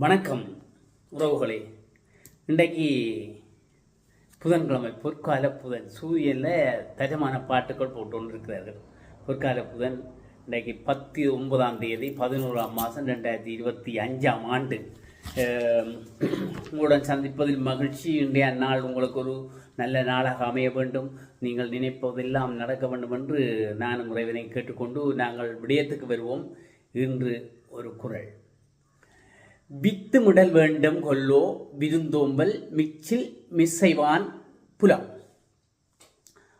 வணக்கம் உறவுகளே. இன்றைக்கு புதன்கிழமை பொற்கால புதன். சூரியனில் தஜமான பாட்டுக்கள் போட்டு கொண்டிருக்கிறார்கள் பொற்கால புதன் இன்றைக்கு பத்து ஒன்பதாம் தேதி பதினோராம் மாதம் ரெண்டாயிரத்தி இருபத்தி அஞ்சாம் ஆண்டு. உங்களுடன் சந்திப்பதில் மகிழ்ச்சி. இன்றைய நாள் உங்களுக்கு ஒரு நல்ல நாளாக அமைய வேண்டும். நீங்கள் நினைப்பதெல்லாம் நடக்க வேண்டும் என்று நானும் இறைவனை கேட்டுக்கொண்டு நாங்கள் விடயத்துக்கு வருவோம். இன்று ஒரு குறள் வித்துமிடல் வேண்டும் கொல்லோ விருந்தோம்பல் மிச்சில் மிஸ்ஸைவான் புலம்.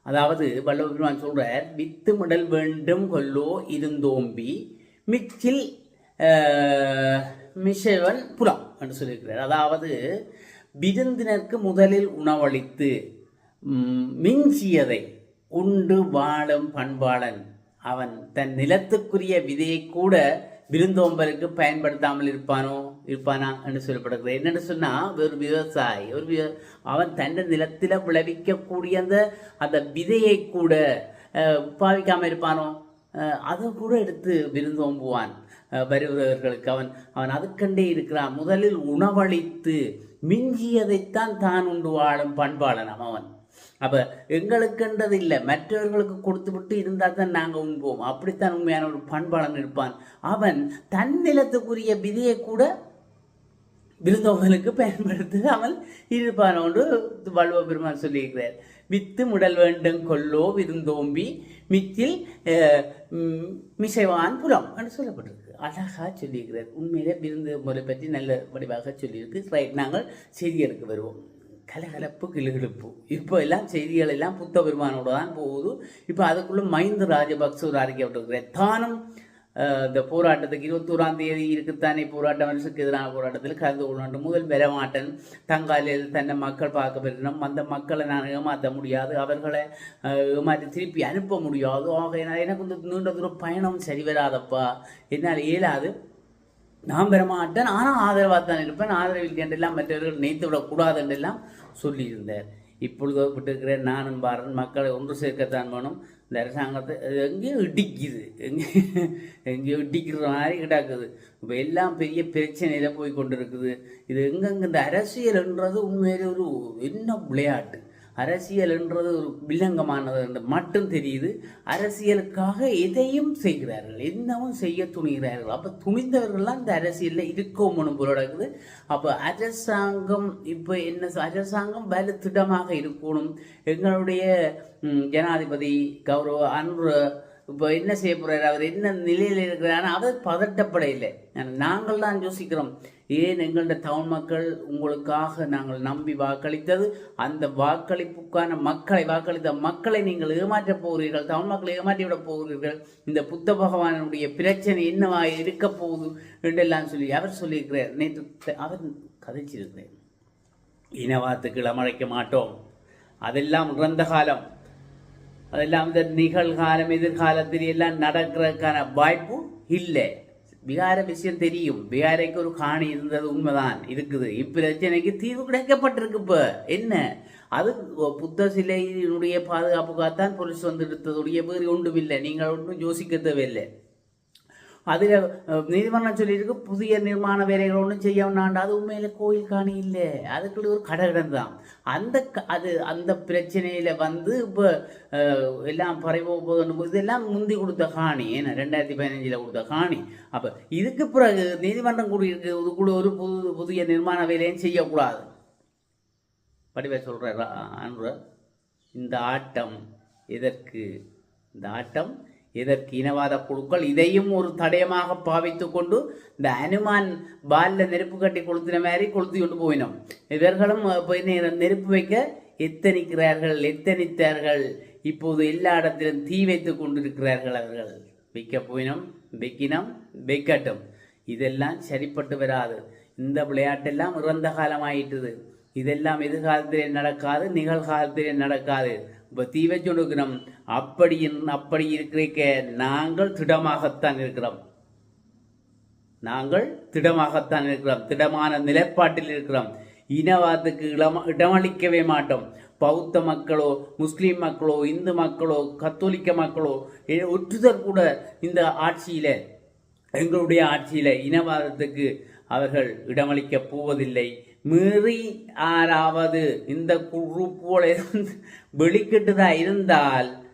அதாவது வல்லபெருமான் சொல்றார் வித்துமிடல் வேண்டும் கொல்லோ இருந்தோம்பி மிச்சில் ஆஹ், புலம் என்று சொல்லியிருக்கிறார். அதாவது விருந்தினருக்கு முதலில் உணவளித்து மிஞ்சியதை உண்டு வாழும் பண்பாளன். அவன் தன் நிலத்துக்குரிய விதையை கூட விருந்தோம்பலுக்கு பயன்படுத்தாமல் இருப்பானோ இருப்பானா என்று சொல்லப்படுகிறது. என்னென்னு சொன்னால் ஒரு விவசாயி ஒரு விவ- அவன் தன் நிலத்தில் விளைவிக்கக்கூடிய அந்த அந்த விதையை கூட பாவிக்காமல் இருப்பானோ? அதை கூட எடுத்து விருந்தோம்புவான். வருகிறவர்களுக்கு அவன் அவன் அதுக்கண்டே இருக்கிறான். முதலில் உணவளித்து மிஞ்சியதைத்தான் தான் உண்டு வாழும் பண்பாளன் அவன். அப்ப எங்களுக்குன்றது இல்லை மற்றவர்களுக்கு கொடுத்து விட்டு இருந்தால் தான் நாங்கள் உண்போம். அப்படித்தான் உண்மையான ஒரு பண்பாளன் இருப்பான். அவன் தன் நிலத்துக்குரிய விதியை கூட விருந்தோம்பலுக்கு அவன் இருப்பான் ஒன்று வள்ளுவ பெருமான் சொல்லியிருக்கிறார். வித்து முடல் வேண்டும் கொல்லோ விருந்தோம்பி மித்தில் மிசைவான் புலம் என்று சொல்லப்பட்டிருக்கு. அழகா சொல்லியிருக்கிறார். உண்மையிலே விருந்து முறை பற்றி நல்ல வடிவாக சொல்லியிருக்கு. ரைட் நாங்கள் செய்திகளுக்கு வருவோம். கலகலப்பு கிளுகிழப்பு இப்போ எல்லாம் செய்திகள் எல்லாம் புத்த பெருமானோட தான் போகுது. இப்போ அதுக்குள்ள மைந்த ராஜபக்ச ஒரு அறிக்கை விட்டுருக்கிறார் தானும் இந்த போராட்டத்துக்கு இருபத்தோராம் தேதி இருக்குத்தானே போராட்டம் மனுஷனுக்கு எதிரான போராட்டத்தில் கலந்து கொள்ளணும் முதல் பெறமாட்டன் தங்காலில் தன்னை மக்கள் பார்க்க பெறணும் அந்த மக்களை நான் ஏமாற்ற முடியாது அவர்களை ஏமாற்றி திருப்பி அனுப்ப முடியாது. ஆக எனக்கு இந்த நீண்ட தூரம் பயணம் சரி வராதப்பா என்னால் இயலாது. நான் பெறமாட்டேன் ஆனால் ஆதரவாக தான் இருப்பேன். ஆதரவில் என்றெல்லாம் மற்றவர்கள் நினைத்து விடக்கூடாது என்றெல்லாம் சொல்லியிருந்தார் இப்பொழுது விட்டுருக்கிற நானும் பாரன் மக்களை ஒன்று சேர்க்கத்தான் வேணும். இந்த அரசாங்கத்தை எங்கேயோ இடிக்குது. எங்கே எங்கேயோ இடிக்கிற மாதிரி கிடக்குது. இப்போ எல்லாம் பெரிய பிரச்சனையில் போய் கொண்டிருக்குது. இது எங்கெங்க இந்த அரசியல்ன்றது உண்மையிலே ஒரு என்ன விளையாட்டு. அரசியல்ன்றது ஒரு வில்லங்கமானது என்று மட்டும் தெரியுது. அரசியலுக்காக எதையும் செய்கிறார்கள் என்னவும் செய்ய துணிகிறார்கள். அப்போ துணிந்தவர்கள்லாம் இந்த அரசியலில் இருக்கவும் போல அப்போ அரசாங்கம் இப்போ என்ன சொ- அரசாங்கம் திட்டமாக இருக்கணும். எங்களுடைய ஜனாதிபதி கௌரவ அன்று இப்போ என்ன செய்ய போகிறார் அவர் என்ன நிலையில் இருக்கிறார் அவர் பதட்டப்பட இல்லை. நாங்கள் தான் யோசிக்கிறோம். ஏன் எங்களோட தமிழ் மக்கள் உங்களுக்காக நாங்கள் நம்பி வாக்களித்தது? அந்த வாக்களிப்புக்கான மக்களை வாக்களித்த மக்களை நீங்கள் ஏமாற்றப் போகிறீர்கள். தமிழ் மக்களை ஏமாற்றி விட போகிறீர்கள். இந்த புத்த பகவானுடைய பிரச்சனை என்னவா இருக்க போகுது? என்றெல்லாம் சொல்லி அவர் சொல்லியிருக்கிறார். நேற்று அவர் கதைச்சிருக்கிறார். இனவாத்துக்கு இளமழைக்க மாட்டோம். அதெல்லாம் இறந்த காலம். அதெல்லாம் இந்த நிகழ்காலம் எதிர்காலத்தில் எல்லாம் நடக்கிறதுக்கான வாய்ப்பு இல்லை. பிகார விஷயம் தெரியும். பிகாரைக்கு ஒரு காணி இருந்தது உண்மைதான். இருக்குது. இப்பிரச்சனைக்கு தீர்வு கிடைக்கப்பட்டிருக்கு இப்போ. என்ன? அது புத்த சிலையினுடைய பாதுகாப்புக்காகத்தான் போலீஸ் வந்து எடுத்ததுடைய வேறு ஒன்றும் இல்லை. நீங்கள் ஒன்றும் யோசிக்க தேவையில்லை. அதில் நீதிமன்றம் சொல்லியிருக்கு புதிய நிர்மாண வேலைகள் ஒன்றும் செய்ய வேண்டாம் அது உண்மையில் கோயில் காணி இல்லை. அதுக்குள்ள ஒரு கடகடம் தான். அந்த க- அது அந்த பிரச்சனையில் வந்து இப்போ எல்லாம் பறைவோ போதும் இதெல்லாம் முந்தி கொடுத்த காணி. ஏன்னா ரெண்டாயிரத்தி பதினஞ்சில் கொடுத்த காணி. அப்போ இதுக்கு பிறகு நீதிமன்றம் கூடியிருக்கு இதுக்குள்ள ஒரு புது புதிய நிர்மாண வேலையும் செய்யக்கூடாது. படிவை சொல்கிறார் அன்று இந்த ஆட்டம் எதற்கு? இந்த ஆட்டம் இதற்கு இனவாத குழுக்கள் இதையும் ஒரு தடயமாக பாவித்து கொண்டு இந்த அனுமான் பாலில் நெருப்பு கட்டி கொளுத்தின மாதிரி கொளுத்தி கொண்டு போயினோம். இவர்களும் போய் நெருப்பு வைக்க எத்தனிக்கிறார்கள் எத்தனித்தார்கள்? இப்போது எல்லா இடத்திலும் தீ வைத்து கொண்டிருக்கிறார்கள் அவர்கள். வைக்க போயினோம் வைக்கினோம் வைக்கட்டும் இதெல்லாம் சரிப்பட்டு வராது. இந்த விளையாட்டெல்லாம் இறந்த காலமாயிட்டது இதெல்லாம் எதிர்காலத்திலே நடக்காது நிகழ்காலத்திலே நடக்காது. இப்போ தீ வச்சு அப்படி அப்படி இருக்கிறக்க நாங்கள் திடமாகத்தான் இருக்கிறோம். நாங்கள் திடமாகத்தான் இருக்கிறோம். திடமான நிலைப்பாட்டில் இருக்கிறோம். இனவாதத்துக்கு இடம் இடமளிக்கவே மாட்டோம். பௌத்த மக்களோ முஸ்லீம் மக்களோ இந்து மக்களோ கத்தோலிக்க மக்களோ ஒற்றுதர் கூட இந்த ஆட்சியில எங்களுடைய ஆட்சியில இனவாதத்துக்கு அவர்கள் இடமளிக்கப் போவதில்லை. மீறி ஆறாவது. இந்த குரூப்போல இருந்து வெளிக்கிட்டுதான் இருந்தால்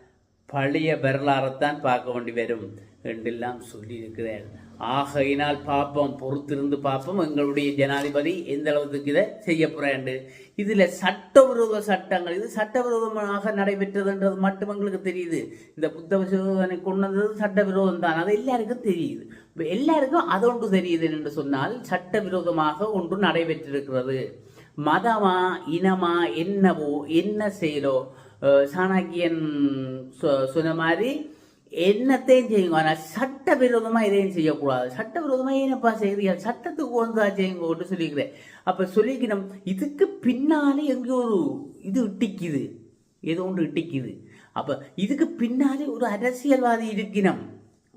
பழைய வரலாறைத்தான் பார்க்க வேண்டி வரும் என்றெல்லாம் சொல்லியிருக்கிறார். ஆகையினால் பார்ப்போம் பொறுத்திருந்து பார்ப்போம் எங்களுடைய ஜனாதிபதி எந்த அளவுக்கு இதை செய்ய போறாண்டு இதில் சட்டவிரோத சட்டங்கள் இது சட்டவிரோதமாக நடைபெற்றதுன்றது மட்டும் எங்களுக்கு தெரியுது. இந்த புத்த விசோதனை கொண்டு வந்தது சட்டவிரோதம் தான் அது எல்லாருக்கும் தெரியுது. எல்லாருக்கும் அது ஒன்று தெரியுது என்று சொன்னால் சட்டவிரோதமாக ஒன்று நடைபெற்றிருக்கிறது. மதமா இனமா என்னவோ என்ன செயலோ சாணக்கியன் சொ- சொன்ன மாதிரி என்னத்தையும் செய்யுங்க. ஆனால் சட்டவிரோதமாக இதையும் செய்யக்கூடாது. சட்டவிரோதமாக ஏனப்பா செய்றீங்க? சட்டத்துக்கு வந்தா செய்யுங்கன்னு சொல்லிக்கிறேன். அப்போ சொல்லிக்கணும். இதுக்கு பின்னாலே எங்கேயோ ஒரு இது இட்டிக்குது. ஏதோ ஒன்று இட்டிக்குது. அப்போ இதுக்கு பின்னாலே ஒரு அரசியல்வாதி இருக்கினம்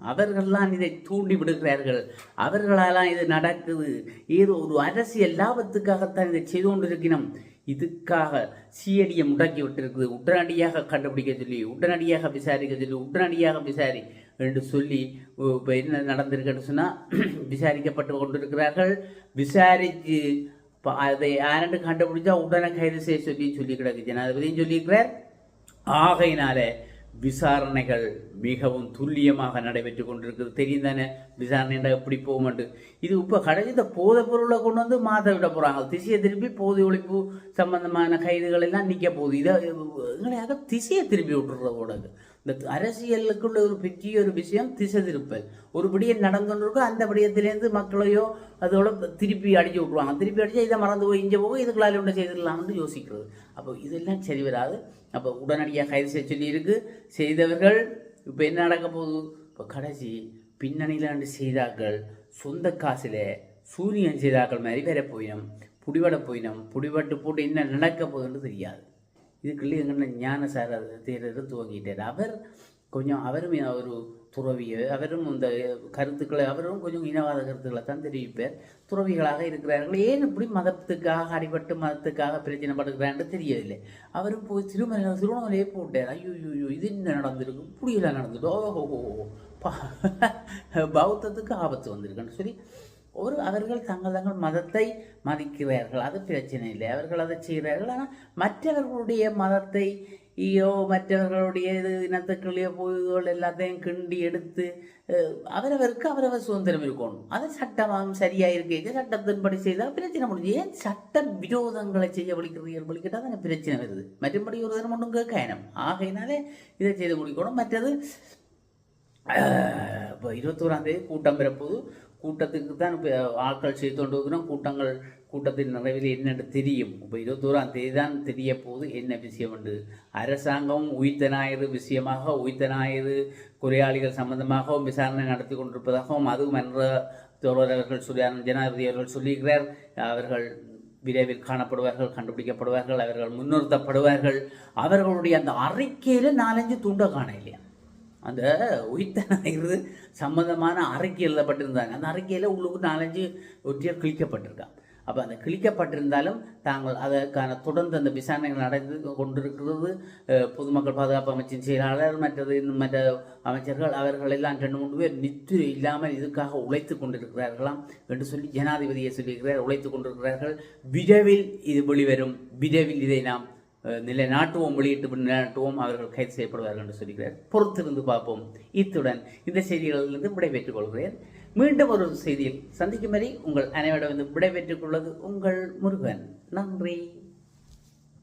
அவர்கள்லாம் இதை தூண்டி விடுகிறார்கள். அவர்களாலாம் இது நடக்குது. ஏதோ ஒரு அரசியல் லாபத்துக்காகத்தான் இதை செய்து கொண்டிருக்கணும். இதுக்காக சிஐடியை முடக்கி விட்டிருக்குது. உடனடியாக கண்டுபிடிக்க சொல்லி உடனடியாக விசாரிக்க சொல்லி உடனடியாக விசாரி என்று சொல்லி இப்போ என்ன நடந்திருக்குன்னு சொன்னால் விசாரிக்கப்பட்டு கொண்டிருக்கிறார்கள். விசாரித்து அதை யாரென்று கண்டுபிடிச்சா உடனே கைது செய்ய சொல்லி சொல்லி கிடக்கு ஜனாதிபதியும் சொல்லியிருக்கிறார். ஆகையினால விசாரணைகள் மிகவும் துல்லியமாக நடைபெற்று கொண்டிருக்குது தெரியும் தானே? விசாரணைண்டா எப்படி போகும்ட்டு இது இப்போ கடைசி இந்த போதை பொருளை கொண்டு வந்து மாற்ற விட போகிறாங்க திசையை திருப்பி போதை ஒழிப்பு சம்பந்தமான கைதுகள் எல்லாம் நிற்க போகுது. இதை எங்களையாக திசையை திருப்பி விட்டுறது கூடாது இந்த அரசியலுக்குள்ள ஒரு பெரிய ஒரு விஷயம் திசை திருப்பல். ஒரு விடியம் நடந்துருக்கும் அந்த விடயத்திலேருந்து மக்களையோ அதோட திருப்பி அடிச்சு விட்ருவாங்க திருப்பி அடிச்சா இதை மறந்து போய் இங்கே போக இதுக்குள்ளால ஒன்று செய்திடலாம்னு யோசிக்கிறது. அப்போ இதெல்லாம் சரி வராது. அப்போ உடனடியாக கைது செய்ய சொல்லியிருக்கு. செய்தவர்கள் இப்போ என்ன நடக்க போகுது? இப்போ கடைசி பின்னணியிலாண்டு செய்தாக்கள் சொந்த காசில் சூரியன் செய்தாக்கள் மாதிரி வேற போயினோம். புடிபட போயினோம். புடிபட்டு போட்டு என்ன நடக்க போகுதுன்னு தெரியாது. இதுக்குள்ளே எங்கன்னா ஞானசார தேரர் துவங்கிட்டார். அவர் கொஞ்சம் அவரும் ஒரு துறவிய அவரும் இந்த கருத்துக்களை அவரும் கொஞ்சம் இனவாத கருத்துக்களை தான் தெரிவிப்பார். துறவிகளாக இருக்கிறார்கள். ஏன் இப்படி மதத்துக்காக அடிபட்டு மதத்துக்காக பிரச்சனை படுக்கிறான்னு தெரியவில்லை. அவரும் போய் திருமலை திருவண்ணாமலையே போட்டார். ஐயோ ஐயோ இது என்ன நடந்திருக்கு? இப்படியெல்லாம் நடந்துட்டு ஓஹோ பௌத்தத்துக்கு ஆபத்து வந்திருக்குன்னு சொல்லி ஒரு அவர்கள் தங்கள் தங்கள் மதத்தை மதிக்கிறார்கள். அது பிரச்சனை இல்லை. அவர்கள் அதை செய்கிறார்கள். ஆனால் மற்றவர்களுடைய மதத்தை ஐயோ மற்றவர்களுடைய இது இனத்துக்குள்ளேயோ பொய்கள் எல்லாத்தையும் கிண்டி எடுத்து அவரவருக்கு அவரவர் சுதந்திரம் இருக்கணும். அது சட்டமாக சரியாக இருக்கு சட்டத்தின்படி செய்தால் பிரச்சனை முடிஞ்சு. ஏன் சட்ட விரோதங்களை செய்ய வலிக்கிறீர்கள் வலிக்கிட்டால் தானே பிரச்சனை வருது. மற்றபடி ஒரு தினம் ஒன்றும் கேட்கணும். ஆகையினாலே இதை செய்து முடிக்கணும். மற்றது இப்போ இருபத்தோராந்தேதி கூட்டம் பெறப்போது கூட்டத்துக்கு தான் இப்போ ஆட்கள் செய்து கொண்டு இருக்கிறோம். கூட்டங்கள் கூட்டத்தின் நிறைவில் என்னென்று தெரியும். இப்போ இருபத்தோராம் தேதி தான் தெரிய போது என்ன விஷயம் என்று. அரசாங்கம் உயிர்த்த ஞாயிறு விஷயமாக உயிர்த்த ஞாயிறு குறையாளிகள் சம்பந்தமாகவும் விசாரணை நடத்தி கொண்டிருப்பதாகவும் அதுவும் என்ற தோழர் அவர்கள் சொல்லி ஜனாதிபதி அவர்கள் சொல்லியிருக்கிறார். அவர்கள் விரைவில் காணப்படுவார்கள் கண்டுபிடிக்கப்படுவார்கள் அவர்கள் முன்னிறுத்தப்படுவார்கள். அவர்களுடைய அந்த அறிக்கையில் நாலஞ்சு துண்டை காண இல்லையா? அந்த உயிர்த்த சம்மந்தமான சம்பந்தமான அறிக்கை எழுதப்பட்டிருந்தாங்க. அந்த அறிக்கையில் உள்ளுக்கு நாலஞ்சு ஒற்றியர் கிழிக்கப்பட்டிருக்கான் அப்போ அந்த கிழிக்கப்பட்டிருந்தாலும் தாங்கள் அதற்கான தொடர்ந்து அந்த விசாரணைகள் நடந்து கொண்டிருக்கிறது. பொதுமக்கள் பாதுகாப்பு அமைச்சின் செயலாளர் மற்றது மற்ற அமைச்சர்கள் அவர்கள் எல்லாம் ரெண்டு மூணு பேர் நித்திரை இல்லாமல் இதுக்காக உழைத்து கொண்டிருக்கிறார்களாம் என்று சொல்லி ஜனாதிபதியை சொல்லியிருக்கிறார். உழைத்து கொண்டிருக்கிறார்கள். விரைவில் இது வெளிவரும். விரைவில் இதை நாம் நிலைநாட்டுவோம் வெளியிட்டு நிலைநாட்டுவோம் அவர்கள் கைது செய்யப்படுவார்கள் என்று சொல்கிறார். பொறுத்திருந்து பார்ப்போம். இத்துடன் இந்த செய்திகளிலிருந்து விடைபெற்றுக் கொள்கிறேன். மீண்டும் ஒரு செய்தியில் சந்திக்கும் வரை உங்கள் அனைவரிடம் விடைபெற்றுக் கொள்வது உங்கள் முருகன். நன்றி.